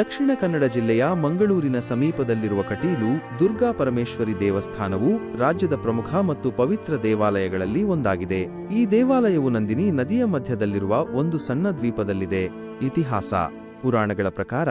ದಕ್ಷಿಣ ಕನ್ನಡ ಜಿಲ್ಲೆಯ ಮಂಗಳೂರಿನ ಸಮೀಪದಲ್ಲಿರುವ ಕಟೀಲು, ದುರ್ಗಾ ಪರಮೇಶ್ವರಿ ದೇವಸ್ಥಾನವು ರಾಜ್ಯದ ಪ್ರಮುಖ ಮತ್ತು ಪವಿತ್ರ ದೇವಾಲಯಗಳಲ್ಲಿ ಒಂದಾಗಿದೆ. ಈ ದೇವಾಲಯವು ನಂದಿನಿ ನದಿಯ ಮಧ್ಯದಲ್ಲಿರುವ ಒಂದು ಸಣ್ಣ ದ್ವೀಪದಲ್ಲಿದೆ. ಇತಿಹಾಸ, ಪುರಾಣಗಳ ಪ್ರಕಾರ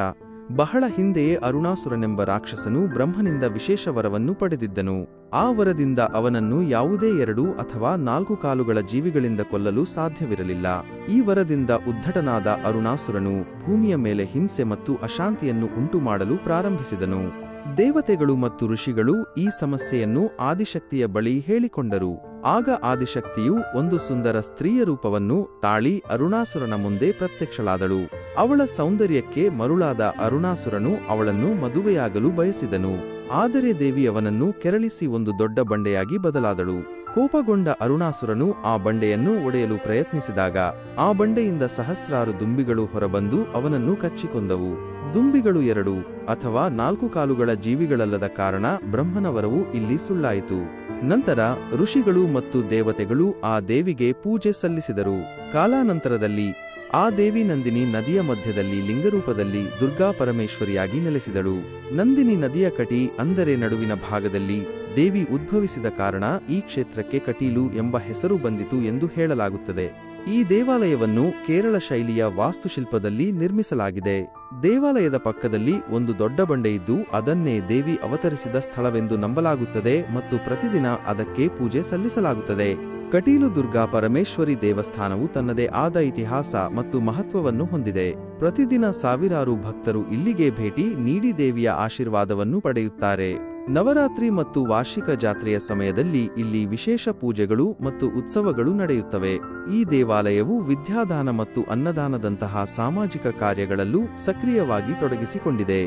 ಬಹಳ ಹಿಂದೆಯೇ ಅರುಣಾಸುರನೆಂಬ ರಾಕ್ಷಸನು ಬ್ರಹ್ಮನಿಂದ ವಿಶೇಷ ವರವನ್ನು ಪಡೆದಿದ್ದನು. ಆ ವರದಿಂದ ಅವನನ್ನು ಯಾವುದೇ ಎರಡು ಅಥವಾ ನಾಲ್ಕು ಕಾಲುಗಳ ಜೀವಿಗಳಿಂದ ಕೊಲ್ಲಲು ಸಾಧ್ಯವಿರಲಿಲ್ಲ. ಈ ವರದಿಂದ ಉದ್ಧಟನಾದ ಅರುಣಾಸುರನು ಭೂಮಿಯ ಮೇಲೆ ಹಿಂಸೆ ಮತ್ತು ಅಶಾಂತಿಯನ್ನು ಉಂಟುಮಾಡಲು ಪ್ರಾರಂಭಿಸಿದನು. ದೇವತೆಗಳು ಮತ್ತು ಋಷಿಗಳು ಈ ಸಮಸ್ಯೆಯನ್ನು ಆದಿಶಕ್ತಿಯ ಬಳಿ ಹೇಳಿಕೊಂಡರು. ಆಗ ಆದಿಶಕ್ತಿಯು ಒಂದು ಸುಂದರ ಸ್ತ್ರೀಯ ರೂಪವನ್ನು ತಾಳಿ ಅರುಣಾಸುರನ ಮುಂದೆ ಪ್ರತ್ಯಕ್ಷಳಾದಳು. ಅವಳ ಸೌಂದರ್ಯಕ್ಕೆ ಮರುಳಾದ ಅರುಣಾಸುರನು ಅವಳನ್ನು ಮದುವೆಯಾಗಲು ಬಯಸಿದನು. ಆದರೆ ದೇವಿ ಅವನನ್ನು ಕೆರಳಿಸಿ ಒಂದು ದೊಡ್ಡ ಬಂಡೆಯಾಗಿ ಬದಲಾದಳು. ಕೋಪಗೊಂಡ ಅರುಣಾಸುರನು ಆ ಬಂಡೆಯನ್ನು ಒಡೆಯಲು ಪ್ರಯತ್ನಿಸಿದಾಗ, ಆ ಬಂಡೆಯಿಂದ ಸಹಸ್ರಾರು ದುಂಬಿಗಳು ಹೊರಬಂದು ಅವನನ್ನು ಕಚ್ಚಿಕೊಂದವು ದುಂಬಿಗಳು ಎರಡು ಅಥವಾ ನಾಲ್ಕು ಕಾಲುಗಳ ಜೀವಿಗಳಲ್ಲದ ಕಾರಣ ಬ್ರಹ್ಮನವರವು ಇಲ್ಲಿ ಸುಳ್ಳಾಯಿತು. ನಂತರ ಋಷಿಗಳು ಮತ್ತು ದೇವತೆಗಳು ಆ ದೇವಿಗೆ ಪೂಜೆ ಸಲ್ಲಿಸಿದರು. ಕಾಲಾನಂತರದಲ್ಲಿ ಆ ದೇವಿ ನಂದಿನಿ ನದಿಯ ಮಧ್ಯದಲ್ಲಿ ಲಿಂಗರೂಪದಲ್ಲಿ ದುರ್ಗಾ ಪರಮೇಶ್ವರಿಯಾಗಿ ನೆಲೆಸಿದಳು. ನಂದಿನಿ ನದಿಯ ಕಟಿ ಅಂದರೆ ನಡುವಿನ ಭಾಗದಲ್ಲಿ ದೇವಿ ಉದ್ಭವಿಸಿದ ಕಾರಣ ಈ ಕ್ಷೇತ್ರಕ್ಕೆ ಕಟೀಲು ಎಂಬ ಹೆಸರು ಬಂದಿತು ಎಂದು ಹೇಳಲಾಗುತ್ತದೆ. ಈ ದೇವಾಲಯವನ್ನು ಕೇರಳ ಶೈಲಿಯ ವಾಸ್ತುಶಿಲ್ಪದಲ್ಲಿ ನಿರ್ಮಿಸಲಾಗಿದೆ. ದೇವಾಲಯದ ಪಕ್ಕದಲ್ಲಿ ಒಂದು ದೊಡ್ಡ ಬಂಡೆಯಿದ್ದು ಅದನ್ನೇ ದೇವಿ ಅವತರಿಸಿದ ಸ್ಥಳವೆಂದು ನಂಬಲಾಗುತ್ತದೆ ಮತ್ತು ಪ್ರತಿದಿನ ಅದಕ್ಕೆ ಪೂಜೆ ಸಲ್ಲಿಸಲಾಗುತ್ತದೆ. ಕಟೀಲು ದುರ್ಗಾ ಪರಮೇಶ್ವರಿ ದೇವಸ್ಥಾನವು ತನ್ನದೇ ಆದ ಇತಿಹಾಸ ಮತ್ತು ಮಹತ್ವವನ್ನು ಹೊಂದಿದೆ. ಪ್ರತಿದಿನ ಸಾವಿರಾರು ಭಕ್ತರು ಇಲ್ಲಿಗೆ ಭೇಟಿ ನೀಡಿ ದೇವಿಯ ಆಶೀರ್ವಾದವನ್ನು ಪಡೆಯುತ್ತಾರೆ. ನವರಾತ್ರಿ ಮತ್ತು ವಾರ್ಷಿಕ ಜಾತ್ರೆಯ ಸಮಯದಲ್ಲಿ ಇಲ್ಲಿ ವಿಶೇಷ ಪೂಜೆಗಳು ಮತ್ತು ಉತ್ಸವಗಳು ನಡೆಯುತ್ತವೆ. ಈ ದೇವಾಲಯವು ವಿದ್ಯಾದಾನ ಮತ್ತು ಅನ್ನದಾನದಂತಹ ಸಾಮಾಜಿಕ ಕಾರ್ಯಗಳಲ್ಲೂ ಸಕ್ರಿಯವಾಗಿ ತೊಡಗಿಸಿಕೊಂಡಿದೆ.